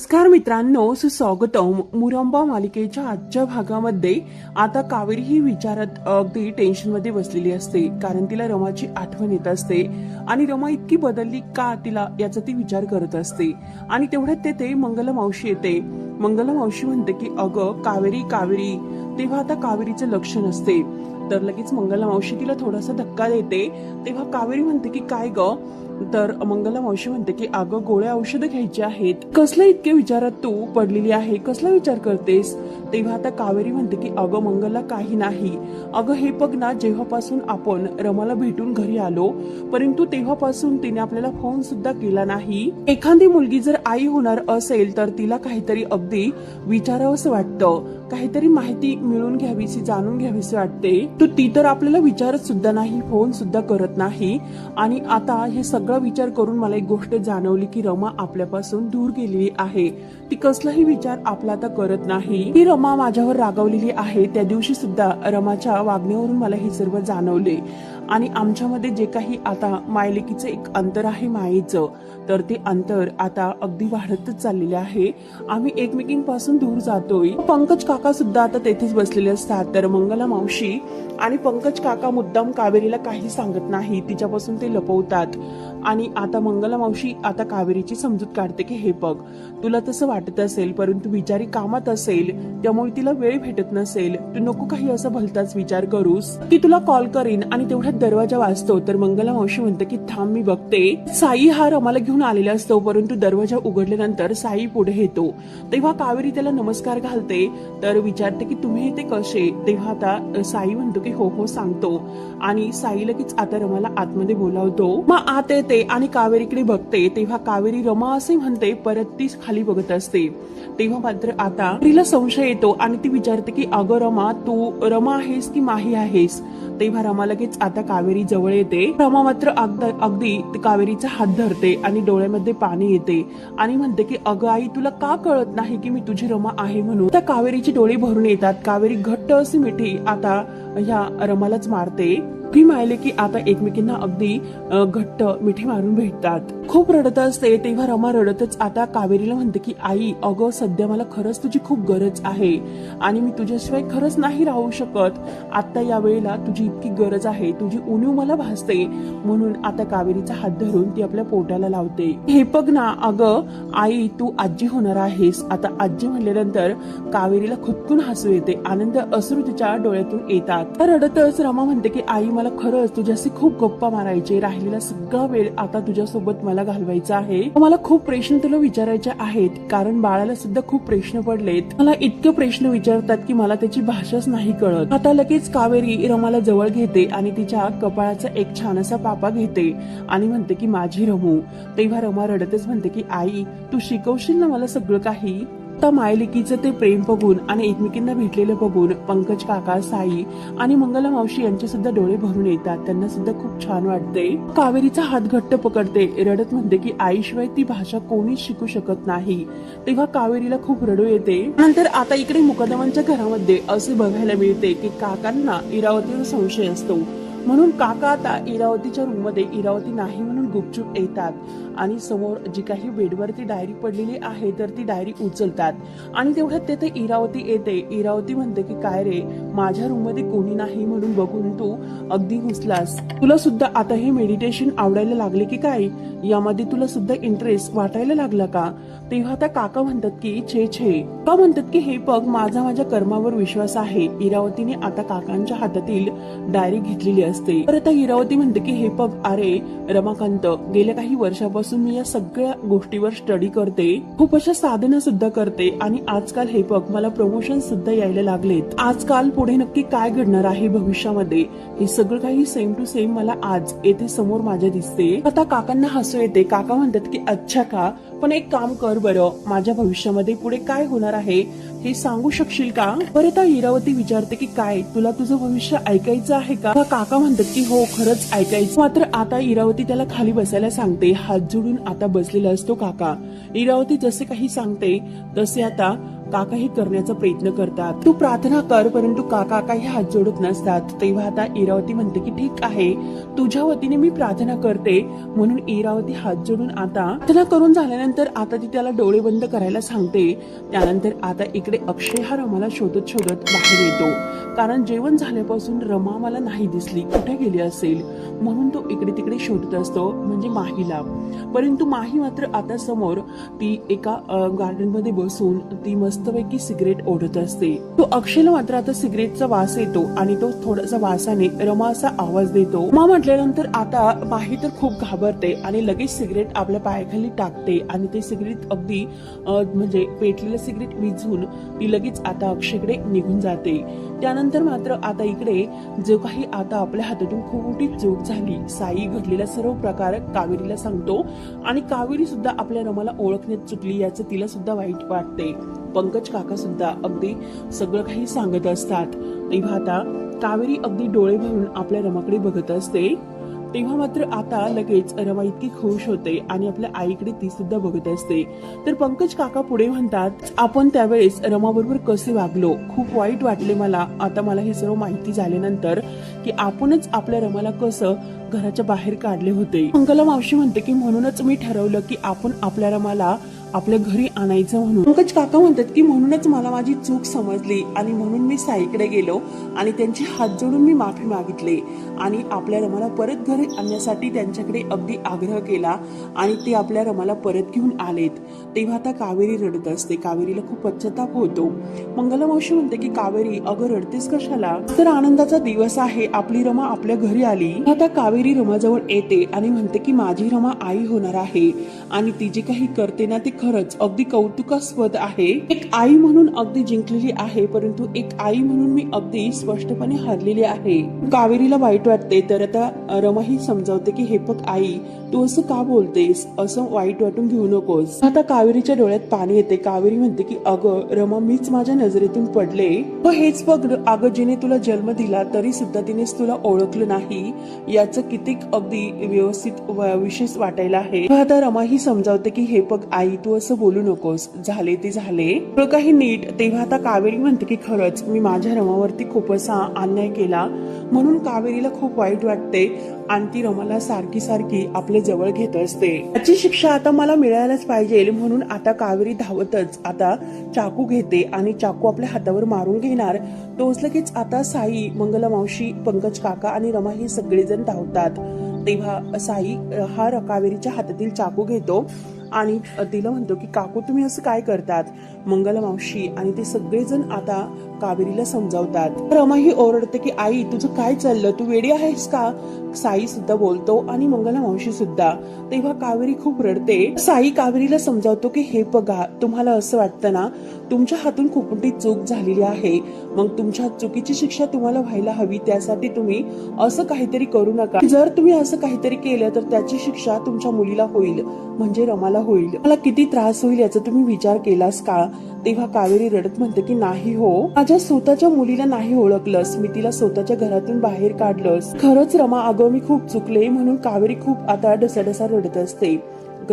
नमस्कार मित्रांनो सुस्वागतम. मुरंबा मालिकेच्या आजच्या भागामध्ये आता कावेरी ही विचारात अगदी टेन्शनमध्ये बसलेली असते. कारण तिला रमाची आठवण येत असते. आणि रमा इतकी बदलली का तिला याचा ती विचार करत असते. आणि तेवढ्यात तेथे मंगला मावशी येते. मंगलमावशी म्हणते की अगं कावेरी कावेरी. तेव्हा आता कावेरीचं लक्ष नसते तर लगेच मंगला मावशी तिला थोडासा धक्का देते. तेव्हा कावेरी म्हणते की काय ग? तर मंगला मावशी म्हणते की अगं गोळ्या औषधं घ्यायची आहेत. कसले इतके विचारात तू पडलेली आहे? कसला विचार करतेस? तेव्हा आता कावेरी म्हणते की अगं मंगलला काही नाही. अगं हे बघ ना जेव्हापासून आपण रमाला भेटून घरी आलो परंतु तेव्हापासून तिने आपल्याला फोन सुद्धा केला नाही. एखादी मुलगी जर आई होणार असेल तर तिला काहीतरी अगदी विचारावंसं वाटतं. काहीतरी माहिती मिळून घ्यावीशी जाणून घ्यावीशी वाटते. तू ती तर आपल्याला विचारत सुद्धा नाही फोन सुद्धा करत नाही. आणि आता हे सगळं विचार करून मला एक गोष्ट जाणवली की रमा आपल्यापासून दूर गेलेली आहे. ती कसलाही विचार आपला आता करत नाही. ही रमा माझ्यावर रागवलेली आहे. त्या दिवशी सुद्धा रमाच्या वागण्यावरून मला हे सर्व जाणवले. आणि आमच्यामध्ये जे काही आता मायलेकीचं एक अंतर आहे मायेचं तर ते अंतर आता अगदी वाढतच चाललेले आहे. आम्ही एकमेकींपासून दूर जातोय. पंकज काका सुद्धा आता तेथेच बसलेले असतात तर मंगला मावशी आणि पंकज काका मुद्दाम कावेरीला काही सांगत नाही तिच्यापासून ते लपवतात. आणि आता मंगला मावशी आता कावेरीची समजूत काढते की हे बघ तुला तसं वाटत असेल परंतु बिचारी कामात असेल त्यामुळे तिला वेळ भेटत नसेल. तू नको काही असं भलताच विचार करूस. की तुला कॉल करीन आणि तेवढ्यात दरवाजा वाजतो तर मंगला मावशी म्हणते की थांब मी बघते. साई हा रमाला घेऊन आलेला असतो परंतु दरवाजा उघडल्यानंतर साई पुढे येतो. तेव्हा कावेरी त्याला नमस्कार घालते तर विचारते की तुम्ही येते कसे? तेव्हा आता साई म्हणतो की हो हो सांगतो. आणि साई लगेच आता रमाला आतमध्ये बोलावतो. मग आत येते आणि कावेरीकडे बघते. तेव्हा कावेरी रमा असे म्हणते परत ती खाली बघत असते. तेव्हा मात्र आता तिला संशय येतो आणि ती विचारते की अगं रमा तू रमा आहेस की माही आहेस? तेव्हा रमा लगेच आता कावेरी जवळ येते. रमा मात्र अगदी कावेरीचा हात धरते आणि डोळ्यामध्ये पाणी येते. आणि म्हणते की अगं आई तुला का कळत नाही की मी तुझी रमा आहे म्हणून? त्या कावेरीची डोळे भरून येतात. कावेरी घट्ट अशी मिठी आता ह्या रमालाच मारते. ती मायले की आता एकमेकींना अगदी घट्ट मिठी मारून भेटतात. खूप रडत असते तेव्हा रमा रडतच आता कावेरीला म्हणते की आई अगं सध्या मला खरंच तुझी खूप गरज आहे आणि मी तुझ्याशिवाय खरंच नाही राहू शकत. आता या वेळेला तुझी इतकी गरज आहे तुझी उणीव मला भासते. म्हणून आता कावेरीचा हात धरून ती आपल्या पोटाला लावते. हे बघ ना अगं आई तू आजी होणार आहेस. आता आजी म्हणल्यानंतर कावेरीला खुदकून हसू येते. आनंद असू तिच्या डोळ्यातून येतात. रडतच रमा म्हणते की आई मला खरंच तुझ्याशी खूप गप्पा मारायचे राहिलेला सगळा वेळ आता तुझ्यासोबत मला घालवायचा आहे. मला खूप प्रश्न तुला विचारायचे आहेत कारण बाळाला सुद्धा खूप प्रश्न पडलेत. मला इतके प्रश्न विचारतात की मला त्याची भाषाच नाही कळत. आता लगेच कावेरी रमाला जवळ घेते आणि तिच्या कपाळाचा एक छानसा पापा घेते आणि म्हणते की माझी रमू. तेव्हा रमा रडतच म्हणते की आई तू शिकवशील ना मला सगळं काही? आता मायलिकीचं ते प्रेम बघून आणि एकमेकींना भेटलेलं बघून पंकज काका साई आणि मंगला मावशी यांचे सुद्धा डोळे भरून येतात. त्यांना सुद्धा खूप छान वाटते कावेरीचा हात घट्ट पकडते. रडत म्हणते की आईशिवाय ती भाषा कोणीच शिकू शकत नाही. तेव्हा कावेरीला खूप रडू येते. नंतर आता इकडे मुकदमांच्या घरामध्ये असे बघायला मिळते की काकांना इरावतीवर संशय असतो. म्हणून काका आता इरावतीच्या रूममध्ये इरावती नाही म्हणून गुपचूप येतात. आणि समोर जी काही बेडवरती डायरी पडलेली आहे तर ती डायरी उचलतात. आणि तेवढ्यात तेथे इरावती येते. इरावती म्हणते की काय रे माझ्या रूममध्ये कोणी नाही म्हणून बघून तू अगदी घुसलास. तुला सुद्धा आता हे मेडिटेशन आवडायला लागले की काय? यामध्ये तुला सुद्धा इंटरेस्ट वाटायला लागला का? तेव्हा आता काका म्हणतात की छे छे. का म्हणतात की हे बघ माझा माझ्या कर्मावर विश्वास आहे. इरावतीने आता काकांच्या हातातील डायरी घेतलेली असते. तर आता इरावती म्हणते की हे बघ अरे रमाकांत गेल्या काही वर्षापासून मी या सगळ्या गोष्टीवर स्टडी करते. खूप अशा साधना सुद्धा करते. आणि आजकाल हे बघ मला प्रमोशन सुद्धा यायला लागलेत. आजकाल पुढे नक्की काय घडणार आहे भविष्यामध्ये? हे सगळं काही सेम टू सेम मला आज येथे समोर माझ्या दिसते. आता काकांना हसू येते. काका म्हणतात की अच्छा का? पण एक काम कर बरं. माझ्या भविष्यामध्ये पुढे काय होणार आहे? हे सांगू शकशील का? परत आता इरावती विचारते की काय? तुला तुझं भविष्य ऐकायचं आहे का? काका म्हणतात की हो खरंच ऐकायचं. मात्र आता इरावती त्याला खाली बसायला सांगते. हात जोडून आता बसलेला असतो काका. इरावती जसे काही सांगते तसे आता काका हे करण्याचा प्रयत्न करतात. तू प्रार्थना कर परंतु काका काही हात जोडत नसतात. तेव्हा आता इरावती म्हणते की ठीक आहे तुझ्या वतीने मी प्रार्थना करते. म्हणून इरावती हात जोडून आता प्रार्थना करून झाल्यानंतर आता ती त्याला डोळे बंद करायला सांगते. त्यानंतर आता इकडे अक्षय हा रमाला शोधत शोधत बाहेर येतो. कारण जेवण झाल्यापासून रमा मला नाही दिसली. कुठे गेली असेल? म्हणून तो इकडे तिकडे शोधत असतो म्हणजे माहीला. परंतु माही मात्र आता समोर ती एका गार्डनमध्ये बसून ती मस्तपैकी सिगरेट ओढत असते. तो अक्षयला मात्र आता सिगरेटचा वास येतो आणि तो थोडासा वासाने रमा असा आवाज देतो. मा म्हटल्यानंतर आता माही तर खूप घाबरते आणि लगेच सिगरेट आपल्या पायाखाली टाकते आणि ते सिगरेट अगदी म्हणजे पेटलेलं सिगरेट विझून ती लगेच आता अक्षयकडे निघून जाते. त्यानंतर मात्र आता इकडे जो काही आता आपल्या हातातून खूप मोठी चूक झाली साई घडलेला सर्व प्रकार कावेरीला सांगतो आणि कावेरी सुद्धा आपल्या रमाला ओळखण्यात चुकली याचं तिला सुद्धा वाईट वाटते. पंकज काका सुद्धा अगदी सगळं काही सांगत असतात. तेव्हा आता कावेरी अगदी डोळे भरून आपल्या रमाकडे बघत असते. तेव्हा मात्र आता लगेच रमा इतकी खुश होते आणि आपल्या आईकडे ती सुद्धा बघत असते. तर पंकज काका पुढे म्हणतात आपण त्यावेळेस रमाबरोबर कसे वागलो? खूप वाईट वाटले मला. आता मला हे सर्व माहिती झाल्यानंतर की आपणच आपल्या रमाला कसं घराच्या बाहेर काढले होते. मंगला मावशी म्हणते की म्हणूनच मी ठरवलं की आपण आपल्या रमाला आपल्या घरी आणायचं म्हणून. पंकज काका म्हणतात की म्हणूनच मला माझी चूक समजली आणि म्हणून मी साईकडे गेलो आणि त्यांचे हात जोडून मी माफी मागितले आणि आपल्या रमाला परत घरी आणण्यासाठी त्यांच्याकडे अगदी आग्रह केला आणि ते आपल्या रमाला परत घेऊन आलेत. तेव्हा आता कावेरी रडत असते. कावेरीला खूप पश्चाताप होतो. मंगलमावशी म्हणते की कावेरी अगं रडतेस कशाला? तर आनंदाचा दिवस आहे. आपली रमा आपल्या घरी आली. आता कावेरी रमाजवळ येते आणि म्हणते की माझी रमा आई होणार आहे. आणि ती जे काही करते ना ते खरंच अगदी कौतुकास्पद आहे. एक आई म्हणून अगदी जिंकलेली आहे परंतु एक आई म्हणून मी अगदी स्पष्टपणे हरलेली आहे. कावेरीला वाईट वाटते तर आता रमा ही समजावते की हे बघ आई तू असं का बोलतेस? असं वाईट वाटून घेऊ नकोस. आता कावेरीच्या डोळ्यात पाणी येते. कावेरी म्हणते की अगं रमा मीच माझ्या नजरेतून पडले. व हेच बघ अगं जिने तुला जन्म दिला तरी सुद्धा तिनेच तुला ओळखलं नाही. याचं कितीक अगदी व्यवस्थित विशेष वाटायला आहे. आता रमा ही समजावते की हे बघ आई तू असं बोलू नकोस. झाले ते झाले. सगळं काही नीट. तेव्हा आता कावेरी म्हणते की खरंच मी माझ्या रमावरती खूप असा अन्याय केला. म्हणून कावेरीला खूप वाईट वाटते. आणि ती रमाला सारखी सारखी आपल्या जवळ घेत असते. याची शिक्षा आता मला मिळायलाच पाहिजे. म्हणून आता कावेरी धावतच. आता चाकू घेते आणि चाकू आपल्या हातावर मारून घेणार. तोच लगेच आता साई मंगला मावशी पंकज काका आणि रमा हे सगळेजण धावतात. तेव्हा साई हा रकावेरीच्या हातातील चाकू घेतो आणि तिला म्हणतो की काकू तुम्ही असं काय करतात? मंगल मावशी आणि ते सगळेजण आता कावेरीला समजावतात. रमाही ओरडते की आई तुझं काय चाललं? तू वेडी आहेस का? साई सुद्धा बोलतो आणि मंगला मावशी सुद्धा. तेव्हा कावेरी खूप रडते. साई कावेरीला समजावतो की हे बघा तुम्हाला असं वाटतं ना तुमच्या हातून खूप मोठी चूक झालेली आहे. मग तुमच्या चुकीची शिक्षा तुम्हाला व्हायला हवी त्यासाठी तुम्ही असं काहीतरी करू नका. जर तुम्ही असं काहीतरी केलं तर त्याची शिक्षा तुमच्या मुलीला होईल म्हणजे रमाला होईल. मला किती त्रास होईल याचा तुम्ही विचार केलास का? तेव्हा कावेरी रडत म्हणते की नाही हो. माझ्या स्वतःच्या मुलीला नाही ओळखलंस. मी तिला स्वतःच्या घरातून बाहेर काढलंस. खरंच रमा अगं मी खूप चुकले म्हणून कावेरी खूप आता डसाडसा रडत असते.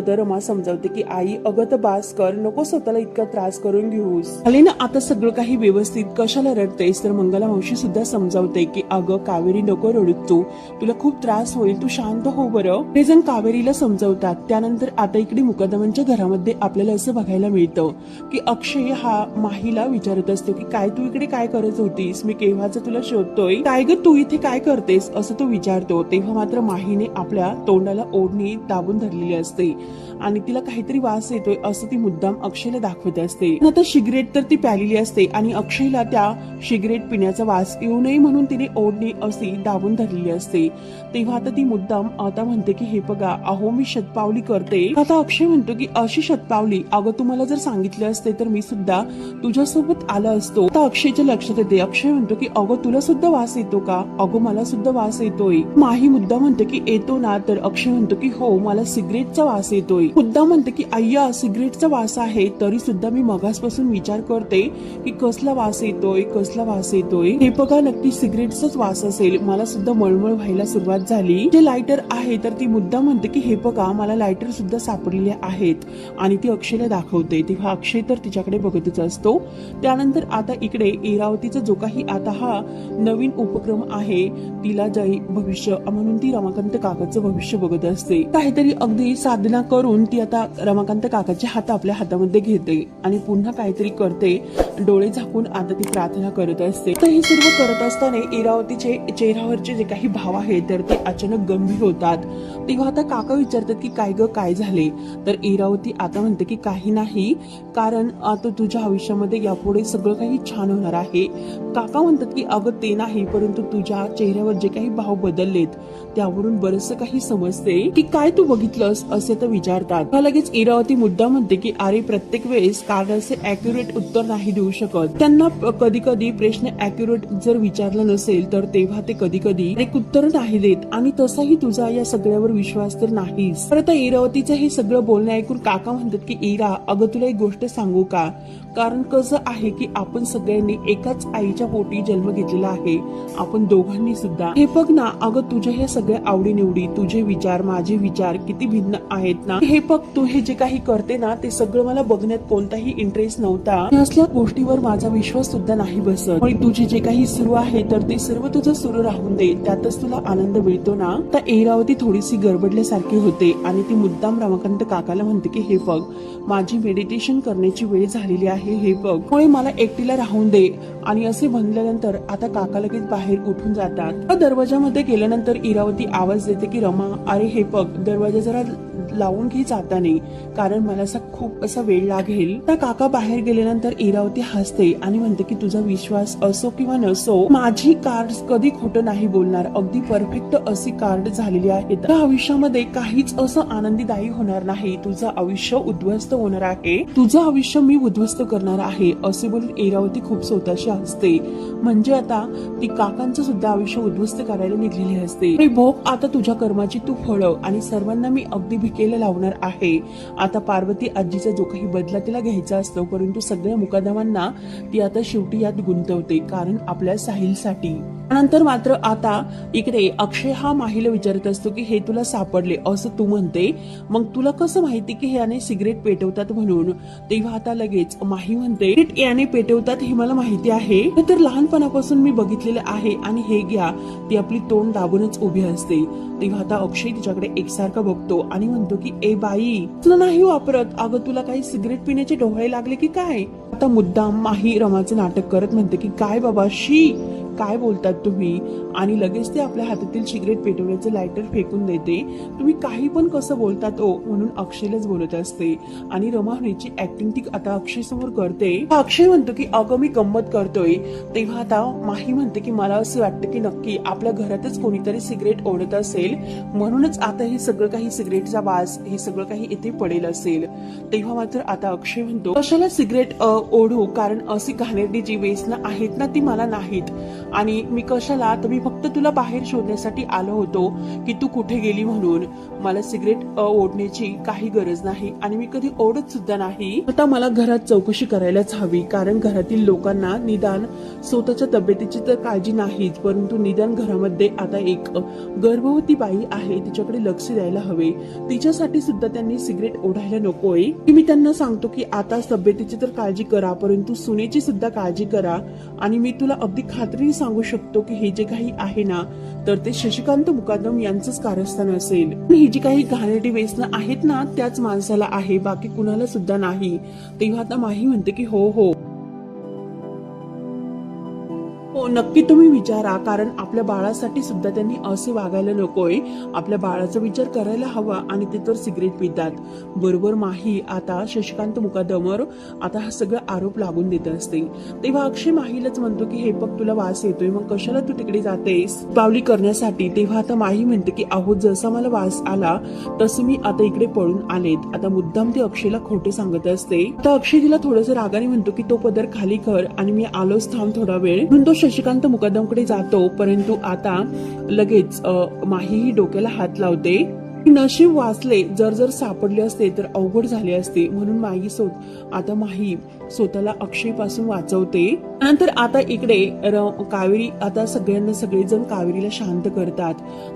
तर समजावते की आई अगं तर बास कर नको स्वतःला इतका त्रास करून घेऊस. आले ना आता सगळं काही व्यवस्थित कशाला रडतेस? तर मंगला मावशी सुद्धा समजावते की अगं कावेरी नको रडत तू. तुला खूप त्रास होईल तू शांत हो बरं. हे जण कावेरीला समजावतात. त्यानंतर आता इकडे मुकदमांच्या घरामध्ये आपल्याला असं बघायला मिळतं की अक्षय हा माहीला विचारत असतो की काय तू इकडे काय करत होतीस? मी केव्हाच तुला शोधतोय? काय ग तू इथे काय करतेस? असं तो विचारतो. तेव्हा मात्र माहीने आपल्या तोंडाला ओढणी दाबून धरलेली असते. आणि तिला काहीतरी वास येतोय असं ती मुद्दाम अक्षयला दाखवत असते. आता सिगरेट तर ती प्यालेली असते आणि अक्षयला त्या सिगरेट पिण्याचा वास येऊ नये म्हणून तिने ओढणी अशी दाबून धरलेली असते. तेव्हा आता ती मुद्दाम आता म्हणते की हे बघा अहो मी शतपावली करते. आता अक्षय म्हणतो की अशी शतपावली? अगं तुम्हाला जर सांगितलं असते तर मी सुद्धा तुझ्यासोबत आला असतो. आता अक्षयच्या लक्षात येते. अक्षय म्हणतो की अगं तुला सुद्धा वास येतो का? अगं मला सुद्धा वास येतोय. माही मुद्दा म्हणतो की येतो ना. तर अक्षय म्हणतो की हो मला सिगरेटचा वास येतो येतोय मुद्दा म्हणते की अय्या सिगरेटचा वास आहे तरी सुद्धा मी मगासपासून विचार करते की कसला वास येतोय कसला वास येतोय. हे बघा नक्की सिगरेटचाच वास असेल. मला सुद्धा मळमळ व्हायला सुरुवात झाली. जे लायटर आहे तर ती मुद्दा म्हणते की हे बघा मला लायटर सुद्धा सापडलेले आहेत. आणि ती अक्षयला दाखवते. तेव्हा अक्षय तर तिच्याकडे बघतच असतो. त्यानंतर आता इकडे इरावतीचा जो काही आता हा नवीन उपक्रम आहे तिला जय भविष्य म्हणून ती रमाकांत काकाचं भविष्य बघत असते. काहीतरी अगदी साधना करून ती आता रमाकांत काकाचे हात आपल्या हातामध्ये घेते आणि पुन्हा काहीतरी करते. डोळे झाकून आता ती प्रार्थना करत असते. तर हे सर्व करत असताना इरावतीचे चेहऱ्यावरचे जे काही भाव आहेत तर ते अचानक गंभीर होतात. तेव्हा आता काका विचारतात की काय ग काय झाले? तर इरावती आता म्हणते की काही नाही. कारण आता तुझ्या आयुष्यामध्ये यापुढे सगळं काही छान होणार आहे. काका म्हणतात की अगं ते नाही परंतु तुझ्या चेहऱ्यावर जे काही भाव बदललेत त्यावरून बरंच काही समजते. की काय तू बघितलंस? असे तर विचारतात. लगेच इरावती मुद्दा म्हणते की अरे प्रत्येक वेळेस कागाचे अॅक्युरेट उत्तर नाही देऊ शकत. त्यांना कधी कधी प्रश्न अॅक्युरेट जर विचारला नसेल तर तेव्हा ते कधी कधी एक उत्तर नाही देत. आणि तसाही तुझा या सगळ्यावर विश्वास तर नाहीच. तर आता इरावतीचं हे सगळं बोलणं ऐकून काका म्हणतात की इरा अगं तुला एक गोष्ट सांगू का? कारण कसं आहे की आपण सगळ्यांनी एकाच आईच्या पोटी जन्म घेतलेला आहे. आपण दोघांनी सुद्धा. हे बघ ना अगं तुझ्या हे सगळ्या आवडीनिवडी तुझे विचार माझे विचार किती भिन्न आहेत. ना. हे बघ तू हे जे काही करते ना ते सगळं मला बघण्यात कोणताही इंटरेस्ट नव्हता. असल्या गोष्टीवर माझा विश्वास सुद्धा नाही बसत. आणि तुझे जे काही सुरू आहे तर ते सर्व तुझं सुरू राहून दे. त्यातच तुला आनंद मिळतो ना. तर एरावती थोडीशी गडबडल्यासारखी होते. आणि ती मुद्दाम रमाकांत काकाला म्हणते की हे बघ माझी मेडिटेशन करण्याची वेळ झालेली आहे. हे बघ मुळे मला एकटीला राहून दे. आणि असे म्हणल्यानंतर आता काका लगेच बाहेर उठून जातात. दरवाजामध्ये गेल्यानंतर इरावती आवाज देते की रमा अरे हे बघ दरवाजा जरा लावून घे जाताना. कारण मला असा खूप असा वेळ लागेल. तर काका बाहेर गेल्यानंतर इरावती हसते आणि म्हणते की तुझा विश्वास असो किंवा नसो माझी कार्ड कधी खोटं नाही बोलणार. अगदी परफेक्ट अशी कार्ड झालेली आहे. आयुष्यामध्ये काहीच असं आनंदीदायी होणार नाही. तुझं आयुष्य उद्ध्वस्त होणार आहे. तुझं आयुष्य मी उद्ध्वस्त करणार आहे असे बोलून इरावती खूप स्वतःशी असते म्हणजे आता ती काकांचं सुद्धा आयुष्य उद्ध्वस्त करायला निघलेली असते. भोग आता तुझ्या कर्माची तू फळं आणि सर्वांना मी अगदी भिकेला लावणार आहे. आता पार्वती आजीचा जो काही बदला तिला घ्यायचा असतो परंतु सगळ्या मुकादमांना ती आता शेवटी यात गुंतवते कारण आपल्या साहिलसाठी. नंतर मात्र आता इकडे अक्षय हा माहीला विचारत असतो की हे तुला सापडले. असं तू म्हणते. मग तुला कसं माहिती की हे याने सिगरेट पेटवतात म्हणून? तेव्हा आता लगेच माही म्हणते याने पेटवतात हे मला माहिती आहे. तर लहानपणापासून मी बघितलेलं आहे आणि हे घ्या. ती आपली तोंड दाबूनच उभी असते. तेव्हा आता अक्षय तिच्याकडे एकसारखा बघतो आणि म्हणतो की ए बाई तुला नाही वापरत. अगं तुला काही सिगरेट पिण्याचे डोळे लागले की काय? आता मुद्दाम माही रमाचं नाटक करत म्हणते की काय बाबा शी काय बोलतात तुम्ही? आणि लगेच ते आपल्या हातातील सिगरेट पेटवण्याचं लायटर फेकून देते. तुम्ही काही पण कसं बोलतात ओ म्हणून अक्षयलाच बोलत असते. आणि रमा ऍक्टिंग ती आता अक्षय समोर करते. अक्षय म्हणतो की अगं मी गंमत करतोय. तेव्हा आता माही म्हणते की मला असं वाटतं की नक्की आपल्या घरातच कोणीतरी सिगरेट ओढत असेल. म्हणूनच आता हे सगळं काही सिगरेटचा वास हे सगळं काही इथे पडेल असेल. तेव्हा मात्र आता अक्षय म्हणतो कशाला सिगरेट ओढू? कारण अशी घाणेरडी जी वेसना आहेत ना ती मला नाहीत. आणि मी कशाला तर मी फक्त तुला बाहेर शोधण्यासाठी आलो होतो की तू कुठे गेली म्हणून. मला सिगरेट ओढण्याची काही गरज नाही आणि मी कधी ओढत सुद्धा नाही. आता मला घरात चौकशी करायलाच हवी कारण घरातील लोकांना निदान स्वतःच्या तब्येतीची तर काळजी नाहीच परंतु निदान घरामध्ये आता एक गर्भवती बाई आहे तिच्याकडे लक्ष द्यायला हवे. तिच्यासाठी सुद्धा त्यांनी सिगरेट ओढायला नकोय की मी त्यांना सांगतो की आता तब्येतीची तर काळजी करा परंतु सुनेची सुद्धा काळजी करा आणि मी तुला अगदी खात्री सांगू शकतो की हे जे काही आहे ना तर ते शशिकांत मुकादम यांचंच कारस्थान असेल. ही जी काही घाणेरडी व्यसनं आहेत ना त्याच माणसाला आहे बाकी कुणाला सुद्धा नाही. तेव्हा आता माही म्हणते की हो हो. हो नक्की तुम्ही विचारा कारण आपल्या बाळासाठी सुद्धा त्यांनी असे वागायला नकोय. आपल्या बाळाचा विचार करायला हवा आणि ते तर सिगरेट पितात. बरोबर माही आता शशिकांत मुकादमर आता हा सगळं आरोप लागून देत असते. तेव्हा अक्षय माहीलाच म्हणतो की हे बघ तुला वास येतोय मग कशाला तू तिकडे जातेस? पावली करण्यासाठी तेव्हा आता माही म्हणते की अहो जसा मला वास आला तसं मी आता इकडे पळून आलेत. आता मुद्दाम ती अक्षयला खोटे सांगत असते. तर अक्षय तिला थोडस रागाने म्हणतो की तो पदर खाली कर आणि मी आलोच थांब थोडा वेळ. म्हणून तो शशिकांत मुकदमकडे जातो परंतु आता लगेच माहीही डोक्याला हात लावते. नशीब वाचले जर जर सापडले असते तर अवघड झाले असते म्हणून माही सोत आता माही स्वतःला अक्षयपासून वाचवते. नंतर आता इकडे र- कावेरी आता सगळ्यांना सगळेजण कावेरीला शांत करतात.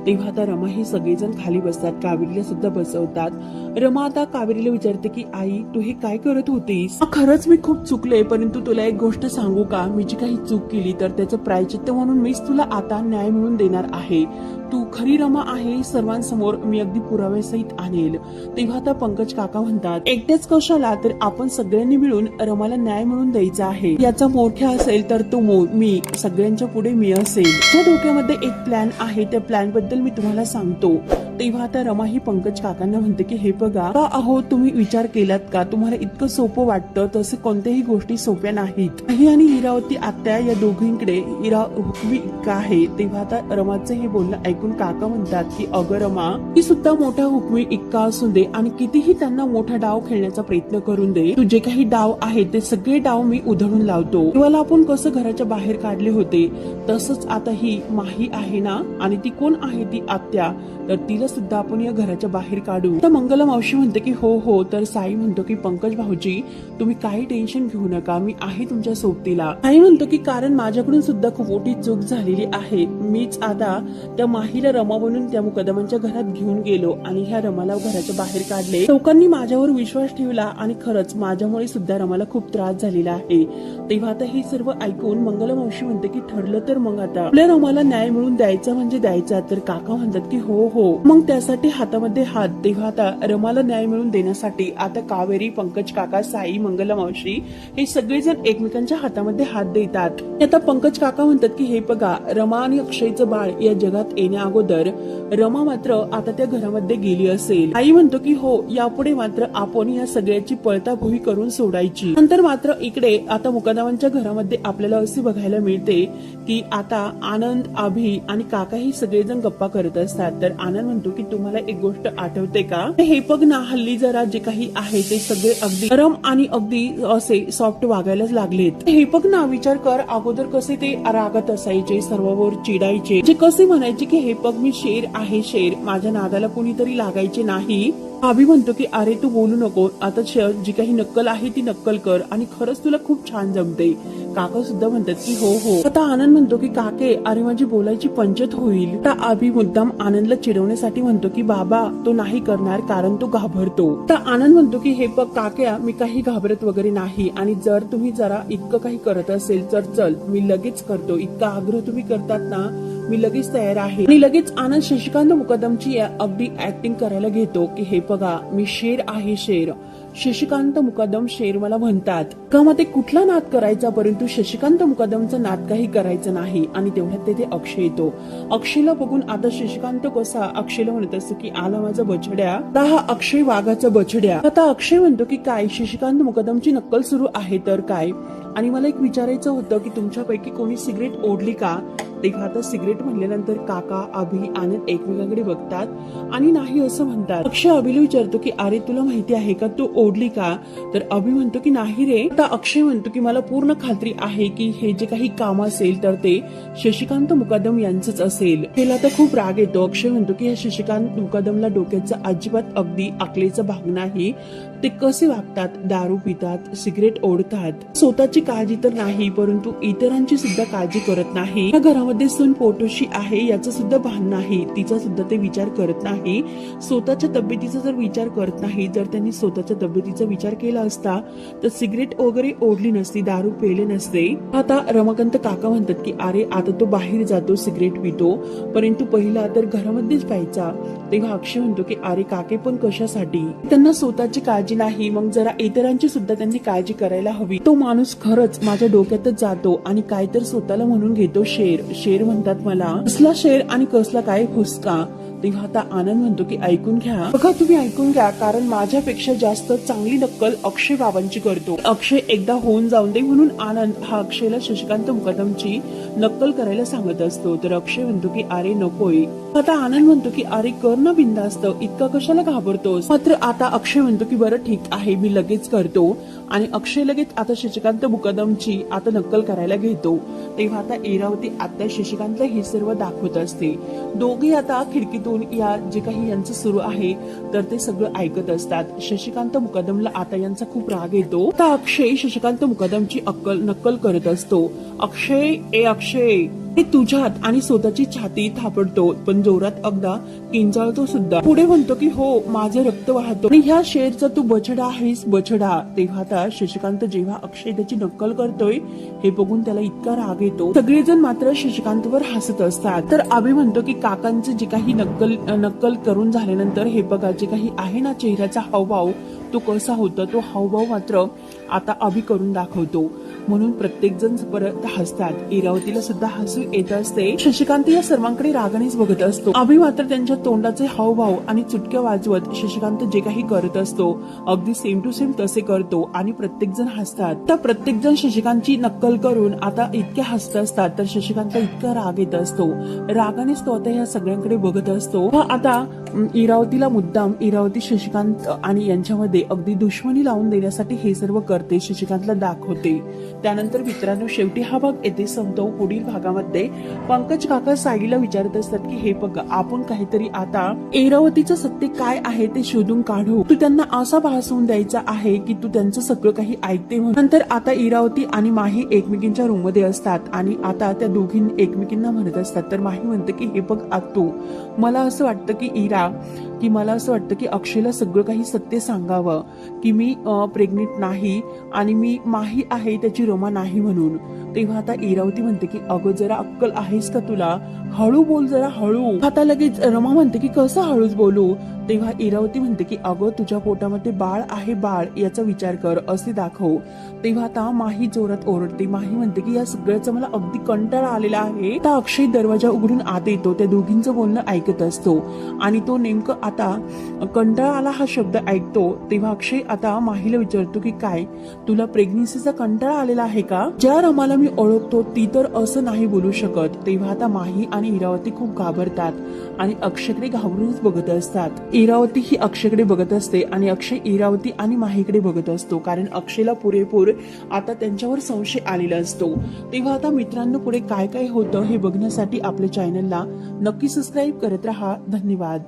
तेव्हा आता रमा हे सगळेजण खाली बसतात कावेरीला सुद्धा बसवतात. रमा आता कावेरीला विचारते की आई तू हे काय करत होतीस? खरंच मी खूप चुकले परंतु तुला एक गोष्ट सांगू का? मी जी काही चूक केली तर त्याचं प्रायचित्त म्हणून मीच तुला आता न्याय मिळून देणार आहे. तू खरी रमा आहे सर्वांसमोर मी अगदी पुराव्यासहित आणेल. तेव्हा आता पंकज काका म्हणतात एकट्याच कशाला? तर आपण सगळ्यांनी मिळून रमाला न्याय मिळून द्यायचा आहे. याचा मोठ्या असेल तर तो मो मी सगळ्यांच्या पुढे मी असेल. त्या डोक्यामध्ये एक प्लॅन आहे त्या प्लॅनबद्दल मी तुम्हाला सांगतो. तेव्हा आता रमा ही पंकज काकांना म्हणते की हे बघा का अहो तुम्ही विचार केलात का? तुम्हाला इतकं सोपं वाटतं तसं कोणत्याही गोष्टी सोप्या नाहीत. ही आणि हिरावती आत्या या दोघींकडे हिरा हुकमी इतका आहे. तेव्हा आता रमाचं हे बोलणं ऐकून काका म्हणतात की अगरमा ही सुद्धा मोठा हुकमी इतका असू दे आणि कितीही त्यांना मोठा डाव खेळण्याचा प्रयत्न करून दे तुझे काही डाव आहेत ते सगळे डाव मी उधळून लावतो. तुम्हाला आपण कसं घराच्या बाहेर काढले होते? तसंच आता ही माही आहे ना? आणि ती कोण आहे ती आत्या? तर तिला सुद्धा आपण या घराच्या बाहेर काढू. तर मंगला मावशी म्हणते की हो हो. तर साई म्हणतो की पंकज भाऊजी तुम्ही काही टेन्शन घेऊ नका. मी आहे तुमच्या सोबतीला. साई म्हणतो की कारण माझ्याकडून सुद्धा खूप मोठी चूक झालेली आहे. मीच आता त्या माहीला रमा बनून त्या मुकदमांच्या घरात घेऊन गेलो आणि ह्या रमाला घराच्या बाहेर काढले. लोकांनी माझ्यावर विश्वास ठेवला आणि खरंच माझ्यामुळे सुद्धा रमाला खूप त्रास झालेला आहे. तेव्हा आता हे सर्व ऐकून मंगला मावशी म्हणते की ठरलं तर मग आता. आपल्या रमाला न्याय मिळून द्यायचा म्हणजे द्यायचा. तर काका म्हणतात की हो हो हो. मग त्यासाठी हातामध्ये हात तेव्हा आता रमाला न्याय मिळून देण्यासाठी आता कावेरी पंकज काका साई मंगला मावशी हे सगळेजण एकमेकांच्या हातामध्ये हात देतात. आता पंकज काका म्हणतात की हे बघा रमा आणि अक्षयचं बाळ या जगात येण्या अगोदर रमा मात्र आता त्या घरामध्ये गेली असेल. आई म्हणतो की हो यापुढे मात्र आपण या सगळ्याची पळताभुई करून सोडायची. नंतर मात्र इकडे आता मुकादामांच्या घरामध्ये आपल्याला असे बघायला मिळते की आता आनंद अभि आणि काका ही सगळेजण गप्पा करत असतात. तर आनंद म्हणतो की तुम्हाला एक गोष्ट आठवते का? हे बघ ना हल्ली जरा जे काही आहे ते सगळे अगदी गरम आणि अगदी असे सॉफ्ट वागायलाच लागलेत. हे बघ ना विचार कर अगोदर कसे ते रागत असायचे सर्वांवर चिडायचे. जे कसे म्हणायचे की हे बघ मी शेर आहे शेर. माझ्या नादाला कोणीतरी लागायचे नाही. आभी म्हणतो की अरे तू बोलू नको. आता जी काही नक्कल आहे ती नक्कल कर आणि खरंच तुला खूप छान जमते काका सुद्धा म्हणतात की हो हो. आता आनंद म्हणतो की काके अरे माझी बोलायची पंचत होईल. आता आभी मुद्दाम आनंदला चिडवण्यासाठी म्हणतो की बाबा तो नाही करणार कारण तो घाबरतो. तर आनंद म्हणतो की हे बघ काक्या मी काही घाबरत वगैरे नाही आणि जर तुम्ही जरा इतकं काही करत असेल तर चल मी लगेच करतो. इतका आग्रह तुम्ही करतात ना मी लगेच तयार आहे. आणि लगेच आनंद शशिकांत मुकदमची अगदी ऍक्टिंग करायला घेतो की हे बघा मी शेर आहे शेर. शशिकांत मुकदम शेर मला म्हणतात. का मग ते कुठला नाद करायचा? परंतु शशिकांत मुकदमचा नाद काही करायचं नाही आणि तेवढ्यात तेथे अक्षय येतो. अक्षयला बघून आता शशिकांत कसा अक्षयला म्हणत असतो की आला माझा बछड्या. आता हा अक्षय वाघाचा बछड्या. आता अक्षय म्हणतो की काय शशिकांत मुकदमची नक्कल सुरू आहे तर काय? आणि मला एक विचारायचं होतं की तुमच्यापैकी कोणी सिगरेट ओढली का? तेव्हा आता सिगरेट म्हणल्यानंतर काका अभि आनंद एकमेकांकडे बघतात आणि नाही असं म्हणतात. अक्षय अभिला विचारतो की अरे तुला माहिती आहे का? तू ओढली का? तर अभि म्हणतो की नाही रे. आता अक्षय म्हणतो की मला पूर्ण खात्री आहे की हे जे काही काम असेल तर ते शशिकांत मुकदम यांचंच असेल. त्याला तर खूप राग येतो. अक्षय म्हणतो की या शशिकांत मुकदमला डोक्याचा अजिबात अगदी आकलेचं भाग नाही. ते कसे वागतात? दारू पितात सिगरेट ओढतात. स्वतःची स्वतःची काळजी तर नाही परंतु इतरांची सुद्धा काळजी करत नाही. या घरामध्ये सून पोटोशी आहे याचं सुद्धा भान नाही. तिचा सुद्धा ते विचार करत नाही. स्वतःच्या तब्येतीचा जर विचार करत नाही जर त्यांनी स्वतःच्या तब्येतीचा विचार केला असता तर सिगरेट वगैरे ओढली नसती दारू पेले नसते. आता रमाकांत काका म्हणतात की अरे आता तो बाहेर जातो सिगरेट पितो. परंतु पहिला तर घरामध्येच प्यायचा. तेव्हा अक्षय म्हणतो की अरे काके पण कशासाठी? त्यांना स्वतःची काळजी नाही मग जरा इतरांची सुद्धा त्यांनी काळजी करायला हवी. तो माणूस खरंच माझ्या डोक्यातच जातो आणि काय तर स्वतःला म्हणून घेतो शेर. शेर म्हणतात मला कसला शेर आणि कसला काय फुसका. तेव्हा आता आनंद म्हणतो की ऐकून घ्या. बघा तुम्ही ऐकून घ्या कारण माझ्यापेक्षा जास्त चांगली नक्कल अक्षय बाबांची करतो. अक्षय एकदा होऊन जाऊन दे म्हणून आनंद हा अक्षयला शशिकांत मुकदमची नक्कल करायला सांगत असतो. तर अक्षय म्हणतो की अरे नकोय. आता आनंद म्हणतो की अरे कर ना बिंदास्त इतका कशाला घाबरतोस? मात्र आता अक्षय म्हणतो की बरं ठीक आहे मी लगेच करतो. आणि अक्षय लगेच आता शशिकांत मुकदमची आता नक्कल करायला घेतो. तेव्हा आता इरावती आता शशिकांतला हे सर्व दाखवत असते. दोघे आता खिडकीतून फोनवरतून या जे काही यांचं सुरू आहे तर ते सगळं ऐकत असतात. शशिकांत मुकदमला आता यांचा खूप राग येतो. आता अक्षय शशिकांत मुकदमची अक्कल नक्कल करत असतो. अक्षय ए अक्षय. हे तुझ्यात आणि स्वतःची छाती थापडतो पण जोरात अगदा किंचाळतो सुद्धा. पुढे म्हणतो की हो माझं रक्त वाहतो. आणि ह्या शेरचा तू बछडा आहेस बछडा. तेव्हा आता शशिकांत जेव्हा अक्षय त्याची नक्कल करतोय हे बघून त्याला इतका राग येतो. सगळेजण मात्र शशिकांतवर हसत असतात. तर आम्ही म्हणतो की काकांचं जे काही नक्कल नक्कल करून झाल्यानंतर हे बघा जे काही आहे ना चेहऱ्याचा हावभाव तो कसा होता तो हावभाव मात्र आता अभि करून दाखवतो. म्हणून प्रत्येकजण परत हसतात. इरावतीला सुद्धा हसू येत असते. शशिकांत या सर्वांकडे रागानेच बघत असतो. अभि मात्र त्यांच्या तोंडाचे हावभाव आणि चुटक्या वाजवत शशिकांत जे काही करत असतो अगदी सेम टू सेम तसे करतो आणि प्रत्येकजण हसतात. तर प्रत्येकजण शशिकांतची नक्कल करून आता इतक्या हसत असतात तर शशिकांत इतका राग येत असतो. रागानेच तो आता या सगळ्यांकडे बघत असतो. व आता इरावतीला मुद्दाम इरावती शशिकांत आणि यांच्यामध्ये अगदी दुश्मनी लावून देण्यासाठी हे सर्व करते शशिकांतला दाखवते. त्यानंतर मित्रांनो शेवटी हा भाग येथे संपतो. पुढील भागामध्ये पंकज काका साईला विचारत असतात की हे बघ आपण काहीतरी आता इरावतीचं सत्य काय आहे ते शोधून काढू. तू त्यांना असा भासवून द्यायचा आहे की तू त्यांचं सगळं काही ऐकते नंतर आता इरावती आणि माही एकमेकींच्या रूममध्ये असतात आणि आता त्या दोघी एकमेकींना म्हणत असतात. तर माही म्हणते की हे बघ तू मला असं वाटतं की इरा की मला असं वाटतं की अक्षयला सगळं काही सत्य सांगावं की मी प्रेग्नेंट नाही आणि मी माही आहे त्याची रमा नाही म्हणून. तेव्हा आता इरावती म्हणते की अगं जरा अक्कल आहेस का तुला? हळू बोल जरा हळू. आता लगेच रमा म्हणते की कसं हळूच बोलू? तेव्हा इरावती म्हणते की अगं तुझ्या पोटामध्ये बाळ आहे बाळ. याचा विचार कर असे दाखव. तेव्हा आता माही जोरात ओरडते. माही म्हणते की या सगळ्याचा मला अगदी कंटाळा आलेला आहे. आता अक्षय दरवाजा उघडून आत येतो. त्या दोघींचं बोलणं ऐकत असतो. आणि तो नेमकं आता कंटाळा आला हा शब्द ऐकतो. तेव्हा अक्षय आता माहीला विचारतो की काय तुला प्रेग्नन्सीचा कंटाळा आलेला आहे का? ज्या रमाला मी ओळखतो ती तर असं नाही बोलू शकत. तेव्हा आता माही आणि इरावती खूप घाबरतात आणि अक्षयकडे घाबरूनच बघत असतात. इरावती ही अक्षयकडे बघत असते आणि अक्षय इरावती आणि माहीकडे बघत असतो. कारण अक्षयला पुरेपूर आता त्यांच्यावर संशय आलेला असतो. तेव्हा आता मित्रांनो पुढे काय काय होतं हे बघण्यासाठी आपल्या चॅनलला नक्की सबस्क्राईब करत राहा. धन्यवाद.